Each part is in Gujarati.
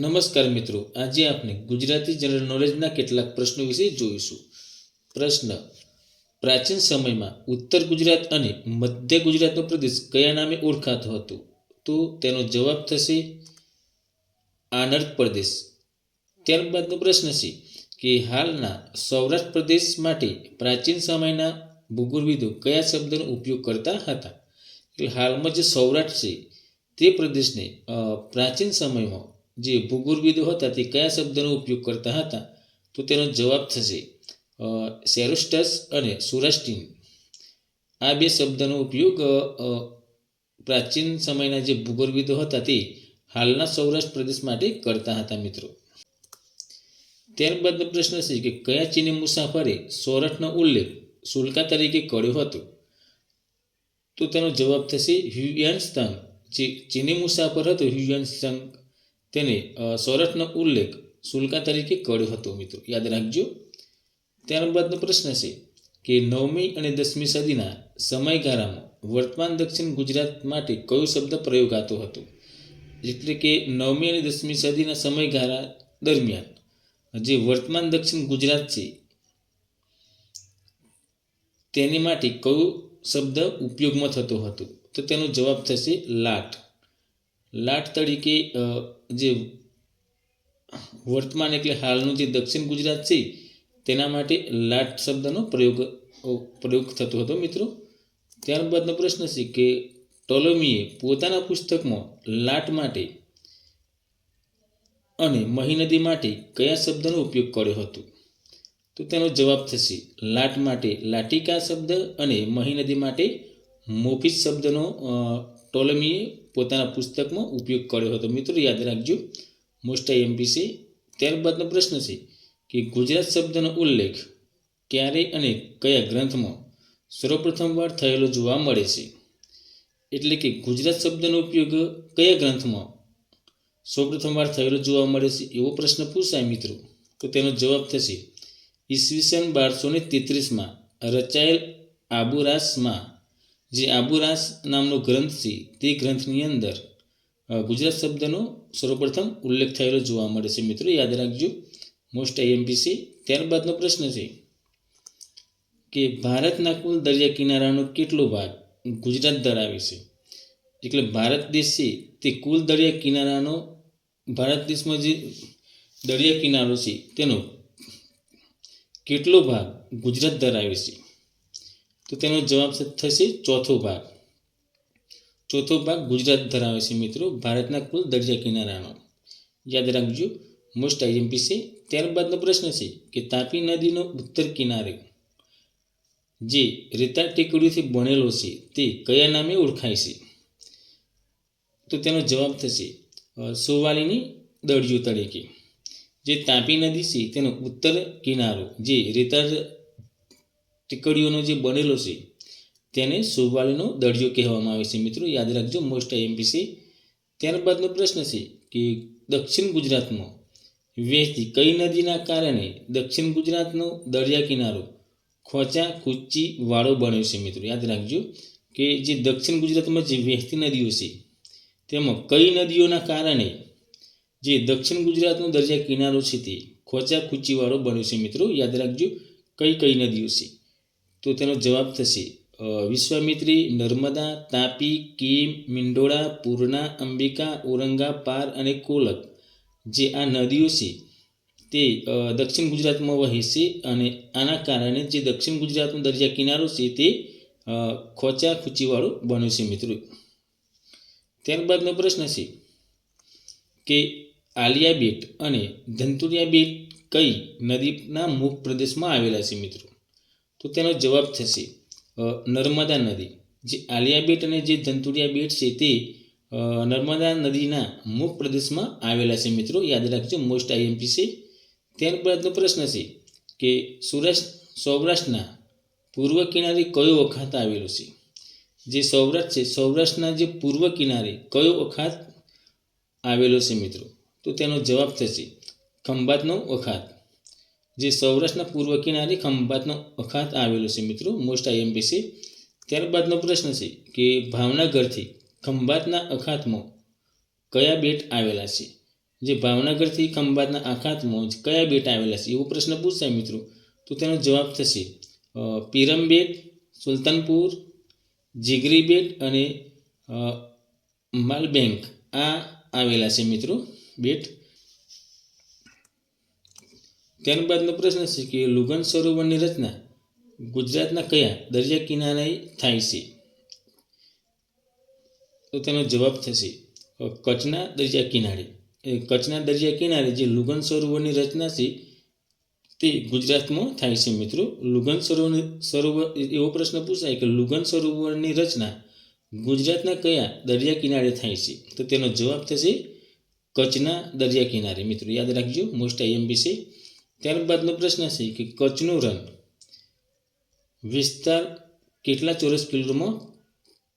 નમસ્કાર મિત્રો, આજે આપણે ગુજરાતી જનરલ નોલેજના કેટલાક પ્રશ્નો વિશે જોઈશું. પ્રશ્ન, પ્રાચીન સમયમાં ઉત્તર ગુજરાત અને મધ્ય ગુજરાતનો પ્રદેશ કયા નામે ઓળખાતો હતો? તો તેનો જવાબ થશે આનર્દ પ્રદેશ. ત્યારબાદનો પ્રશ્ન છે કે હાલના સૌરાષ્ટ્ર પ્રદેશ માટે પ્રાચીન સમયના ભૂગોળવિદો કયા શબ્દનો ઉપયોગ કરતા હતા? એટલે હાલમાં જે સૌરાષ્ટ્ર છે તે પ્રદેશને પ્રાચીન સમયમાં જે ભૂગોળવિદો હતા તે કયા શબ્દનો ઉપયોગ કરતા હતા? તો તેનો જવાબ થશે સેરોસ્ટસ અને સુરાસ્ટીન. આ બે શબ્દનો ઉપયોગ પ્રાચીન સમયના જે ભૂગોળવિદો હતા તે હાલના સૌરાષ્ટ્ર પ્રદેશ માટે કરતા હતા મિત્રો. ત્યારબાદનો પ્રશ્ન છે કે કયા ચીની મુસાફરે સોરઠનો ઉલ્લેખ શુલ્કા તરીકે કર્યો હતો? તો તેનો જવાબ થશે હ્યુયાન સ્તંગ જે ચીની મુસાફર હતો હ્યુયાન સ્તંગ તેને સૌરાષ્ટ્રનો ઉલ્લેખ શુલ્કા તરીકે કર્યો હતો મિત્રો. યાદ રાખજો. ત્યારબાદનો પ્રશ્ન છે કે નવમી અને દસમી સદીના સમયગાળામાં વર્તમાન દક્ષિણ ગુજરાત માટે કયો શબ્દ પ્રયોગાતો હતો? એટલે કે નવમી અને દસમી સદીના સમયગાળા દરમિયાન જે વર્તમાન દક્ષિણ ગુજરાત છે, તેની માટે કયો શબ્દ ઉપયોગમાં થતો હતો? તો તેનો જવાબ થશે લાટ. લાટ તરીકે જે વર્તમાન એટલે હાલનું જે દક્ષિણ ગુજરાત છે, તેના માટે લાટ શબ્દનો પ્રયોગ પ્રયોગ થતો હતો મિત્રો. ત્યારબાદનો પ્રશ્ન છે કે ટોલોમીએ પોતાના પુસ્તકમાં લાટ માટે અને મહી નદી માટે કયા શબ્દનો ઉપયોગ કર્યો હતો? તો તેનો જવાબ થશે, લાટ માટે લાટિકા શબ્દ અને મહી નદી માટે મોફિસ શબ્દનો ટોલમીએ પોતાના પુસ્તકમાં ઉપયોગ કર્યો હતો. મિત્રો, યાદ રાખજો મોસ્ટ આઈએમપી છે ત્યારબાદનો પ્રશ્ન છે કે ગુજરાત શબ્દનો ઉલ્લેખ ક્યારે અને કયા ગ્રંથમાં સર્વપ્રથમ વાર થયેલો જોવા મળે છે? એટલે કે ગુજરાત શબ્દનો ઉપયોગ કયા ગ્રંથમાં સૌપ્રથમ વાર થયેલો જોવા મળે છે? એવો પ્રશ્ન પૂછાય મિત્રો. તો તેનો જવાબ થશે, ઈસવીસન બારસો ને તેત્રીસમાં રચાયેલ આબુરાસમાં જે આબુરાસ નામનો ગ્રંથ છે, તે ગ્રંથની અંદર ગુજરાત શબ્દનો સર્વપ્રથમ ઉલ્લેખ થયેલો જોવા મળે છે. મિત્રો, યાદ રાખજો મોસ્ટ આઈએમપીસી ત્યારબાદનો પ્રશ્ન છે કે ભારતના કુલ દરિયા કિનારાનો કેટલો ભાગ ગુજરાત ધરાવે છે? એટલે ભારત દેશ છે, તે કુલ દરિયા કિનારાનો, ભારત દેશમાં જે દરિયા કિનારો છે, તેનો કેટલો ભાગ ગુજરાત ધરાવે છે? તો તેનો જવાબ થશે ચોથો ભાગ. ચોથો ભાગ ગુજરાત ધરાવે છે મિત્રો, ભારતના કુલ દરિયા કિનારાનો. યાદ રાખજો મોસ્ટ આઈએમપી છે. ત્યારબાદનો પ્રશ્ન છે કે તાપી નદીનો ઉત્તર કિનારે, જે રેતા ટેકડીઓથી બનેલો છે, તે કયા નામે ઓળખાય છે? તો તેનો જવાબ થશે સોવાલીની દળિયો તરીકે. જે તાપી નદી છે, તેનો ઉત્તર કિનારો, જે રેતા ટીકડીઓનો જે બનેલો છે, તેને સુવાળીનો દરજ્જો કહેવામાં આવે છે. મિત્રો, યાદ રાખજો મોસ્ટ આઈએમપી છે ત્યારબાદનો પ્રશ્ન છે કે દક્ષિણ ગુજરાતમાં વહેતી કઈ નદીના કારણે દક્ષિણ ગુજરાતનો દરિયા કિનારો ખોચા કુચ્ચી વાળો બન્યો છે? મિત્રો, યાદ રાખજો કે જે દક્ષિણ ગુજરાતમાં જે વહેતી નદીઓ છે, તેમાં કઈ નદીઓના કારણે જે દક્ષિણ ગુજરાતનો દરિયા કિનારો છે તે ખોચા કુચીવાળો બન્યો છે? મિત્રો, યાદ રાખજો, કઈ કઈ નદીઓ છે? તો તેનો જવાબ થશે વિશ્વામિત્રી, નર્મદા, તાપી, કીમ, મિંડોળા, પૂર્ણા, અંબિકા ઓરંગા પાર અને કોલક. જે આ નદીઓ છે, તે દક્ષિણ ગુજરાતમાં વહે છે અને આના કારણે જે દક્ષિણ ગુજરાતનો દરિયા કિનારો છે તે ખોચા ખૂચીવાળો બન્યો છે મિત્રો. ત્યારબાદનો પ્રશ્ન છે કે આલિયા બેટ અને ધંતુરિયા બેટ કઈ નદીના મુખ પ્રદેશમાં આવેલા છે મિત્રો? તો તેનો જવાબ થશે નર્મદા નદી. જે આલિયા બેટ અને જે ધંતુરિયા બેટ છે તે નર્મદા નદીના મુખ પ્રદેશમાં આવેલા છે. મિત્રો, યાદ રાખજો મોસ્ટ આઈએમપી છે. ત્યારબાદનો પ્રશ્ન છે કે સૌરાષ્ટ્ર, સૌરાષ્ટ્રના પૂર્વ કિનારે કયો અખાત આવેલો છે? જે સૌરાષ્ટ્ર છે, સૌરાષ્ટ્રના જે પૂર્વ કિનારે કયો અખાત આવેલો છે મિત્રો? તો તેનો જવાબ થશે ખંભાતનો અખાત. જે સૌરાષ્ટ્રના પૂર્વ કિનારે ખંભાતનો અખાત આવેલો છે મિત્રો મોસ્ટ આઈએમપી છે ત્યારબાદનો પ્રશ્ન છે કે ભાવનગરથી ખંભાતના અખાતમાં કયા બેટ આવેલા છે? જે ભાવનગરથી ખંભાતના આખાતમાં કયા બેટ આવેલા છે? એવો પ્રશ્ન પૂછાય મિત્રો. તો તેનો જવાબ થશે પીરમ બેટ, સુલતાનપુર, જીગરી બેટ અને માલબેંક. આ આવેલા છે મિત્રો બેટ. ત્યારબાદનો પ્રશ્ન છે કે લુગન સરોવરની રચના ગુજરાતના કયા દરિયા કિનારે થાય છે? તો તેનો જવાબ થશે કચ્છના દરિયા કિનારે. કચ્છના દરિયા કિનારે જે લુગન સરોવરની રચના છે, તે ગુજરાતમાં થાય છે મિત્રો. લુગન સરોવર સરોવર, એવો પ્રશ્ન પૂછાય કે લુગન સરોવરની રચના ગુજરાતના કયા દરિયા કિનારે થાય છે? તો તેનો જવાબ થશે કચ્છના દરિયા કિનારે. મિત્રો, યાદ રાખજો, મોસ્ટ આઈએમબી છે ત્યારબાદનો પ્રશ્ન છે કે કચ્છનું રણ વિસ્તાર કેટલા ચોરસ કિલોમીટરમાં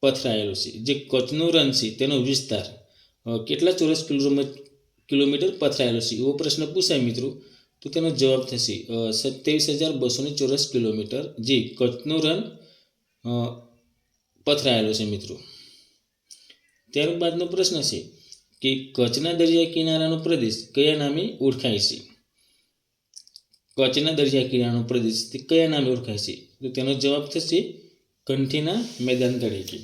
પથરાયેલો છે? જે કચ્છનું રણ છે તેનો વિસ્તાર કેટલા ચોરસ કિલોમીટર કિલોમીટર પથરાયેલો છે? એવો પ્રશ્ન પૂછાય મિત્રો, તો તેનો જવાબ થશે સત્યાવીસ હજાર બસો ચોરસ કિલોમીટર જે કચ્છનું રણ પથરાયેલો છે મિત્રો. ત્યારબાદનો પ્રશ્ન છે કે કચ્છના દરિયા કિનારાનો પ્રદેશ કયા નામે ઓળખાય છે? કચ્છના દરિયા કિનારાનો પ્રદેશ તે કયા નામે ઓળખાય છે? તો તેનો જવાબ થશે કંઠીના મેદાન તરીકે.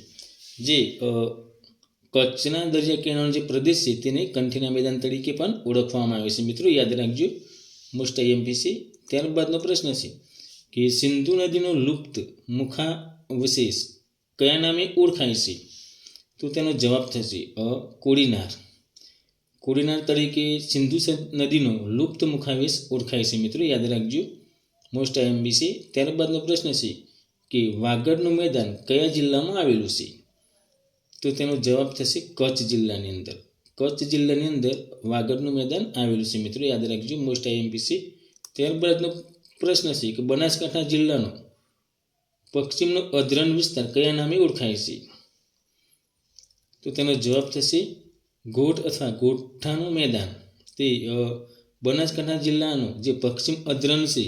જે કચ્છના દરિયા કિનારાનો જે પ્રદેશ છે તેને કંઠીના મેદાન તરીકે પણ ઓળખવામાં આવે છે. મિત્રો, યાદ રાખજો મોસ્ટ આઈએમપીસી ત્યારબાદનો પ્રશ્ન છે કે સિંધુ નદીનો લુપ્ત મુખાવશેષ કયા નામે ઓળખાય છે? તો તેનો જવાબ થશે કોડીનાર. કોડીનાર તરીકે સિંધુ નદીનો લુપ્ત મુખાવેશ ઓળખાય છે મિત્રો, યાદ રાખજો. મોસ્ટ આઈએમબી છે ત્યારબાદનો પ્રશ્ન છે કે વાગડનું મેદાન કયા જિલ્લામાં આવેલું છે? તો તેનો જવાબ થશે કચ્છ જિલ્લાની અંદર. કચ્છ જિલ્લાની અંદર વાગડનું મેદાન આવેલું છે મિત્રો, યાદ રાખજો. મોસ્ટ આઈએમપી છે ત્યારબાદનો પ્રશ્ન છે કે બનાસકાંઠા જિલ્લાનો પશ્ચિમનો અધરણ વિસ્તાર કયા નામે ઓળખાય છે? તો તેનો જવાબ થશે ગોઠ અથવા ગોઠાનું મેદાન, તે બનાસકાંઠા જિલ્લાનો જે પશ્ચિમ અધ્રણ છે,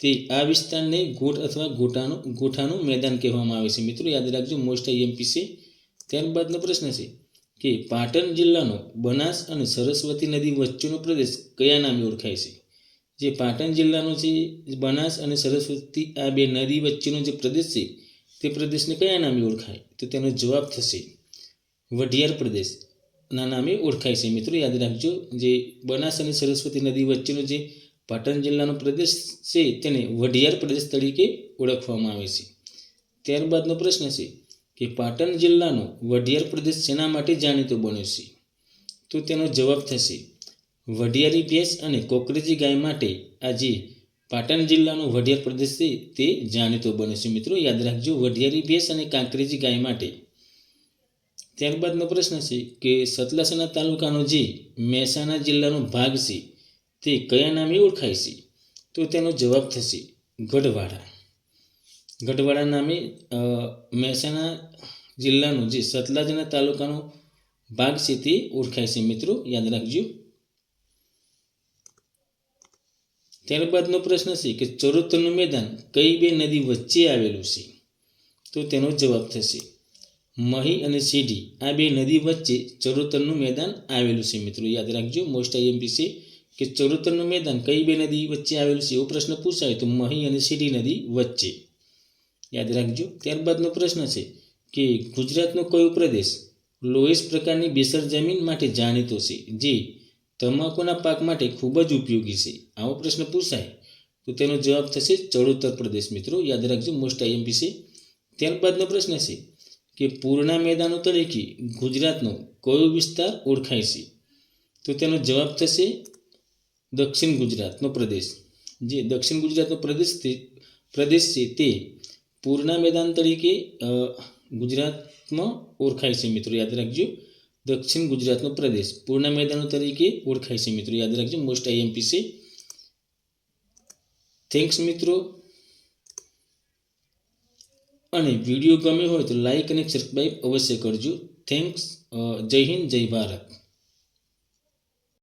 તે આ વિસ્તારને ગોઠ અથવા ગોઠાનું ગોઠાનું મેદાન કહેવામાં આવે છે. મિત્રો, યાદ રાખજો, મોસ્ટ આઈએમપી છે. ત્યારબાદનો પ્રશ્ન છે કે પાટણ જિલ્લાનો બનાસ અને સરસ્વતી નદી વચ્ચેનો પ્રદેશ કયા નામે ઓળખાય છે? જે પાટણ જિલ્લાનો છે, બનાસ અને સરસ્વતી આ બે નદી વચ્ચેનો જે પ્રદેશ છે, તે પ્રદેશને કયા નામે ઓળખાય? તો તેનો જવાબ થશે વઢિયાર પ્રદેશ. ના નામે ઓળખાય છે. મિત્રો, યાદ રાખજો, જે બનાસ અને સરસ્વતી નદી વચ્ચેનો જે પાટણ જિલ્લાનો પ્રદેશ છે, તેને વઢિયાર પ્રદેશ તરીકે ઓળખવામાં આવે છે. ત્યારબાદનો પ્રશ્ન છે કે પાટણ જિલ્લાનો વઢિયાર પ્રદેશ શેના માટે જાણીતો બન્યો છે? તો તેનો જવાબ થશે, વઢિયારી ભેંસ અને કોકરેજી ગાય માટે આ જે પાટણ જિલ્લાનો વઢિયાર પ્રદેશ છે તે જાણીતો બન્યો છે. મિત્રો, યાદ રાખજો, વઢિયારી ભેંસ અને કાંકરેજી ગાય માટે ત્યારબાદનો પ્રશ્ન છે કે સતલાસણા તાલુકાનો જે મહેસાણા જિલ્લાનો ભાગ છે, તે કયા નામે ઓળખાય છે? તો તેનો જવાબ થશે ગઢવાડા. ગઢવાડા નામે મહેસાણા જિલ્લાનો જે સતલાજના તાલુકાનો ભાગ છે તે ઓળખાય છે. મિત્રો, યાદ રાખજો. ત્યારબાદનો પ્રશ્ન છે કે ચરોતરનું મેદાન કઈ બે નદી વચ્ચે આવેલું છે? તો તેનો જવાબ થશે મહી અને સીડી આ બે નદી વચ્ચે ચરોતરનું મેદાન આવેલું છે. મિત્રો, યાદ રાખજો મોસ્ટ આઈએમપી કે ચરોતરનું મેદાન કઈ બે નદી વચ્ચે આવેલું છે એવો પ્રશ્ન પૂછાય તો મહી અને સીડી નદી વચ્ચે. યાદ રાખજો, ત્યારબાદનો પ્રશ્ન છે કે ગુજરાતનો કયો પ્રદેશ લોએસ પ્રકારની બેસર જમીન માટે જાણીતો છે, જે તમાકુના પાક માટે ખૂબ જ ઉપયોગી છે? આવો પ્રશ્ન પૂછાય તો તેનો જવાબ થશે ચડોતર પ્રદેશ. મિત્રો, યાદ રાખજો મોસ્ટ આઈએમપી છે. ત્યારબાદનો પ્રશ્ન છે કે પૂરના મેદાનો તરીકે ગુજરાતનો કયો વિસ્તાર ઓળખાય છે? તો તેનો જવાબ થશે દક્ષિણ ગુજરાતનો પ્રદેશ. જે દક્ષિણ ગુજરાતનો પ્રદેશ પ્રદેશ છે તે પૂરના મેદાન તરીકે ગુજરાતમાં ઓળખાય છે મિત્રો. યાદ રાખજો, દક્ષિણ ગુજરાતનો પ્રદેશ પૂરના મેદાનો તરીકે ઓળખાય છે મિત્રો. યાદ રાખજો મોસ્ટ આઈએમપી છે. થેન્ક્સ મિત્રો. અને વીડિયો ગમ્યો હોય તો લાઇક અને સબસ્ક્રાઈબ અવશ્ય કરજો. થેન્ક્સ જય હિન્દ, જય ભારત.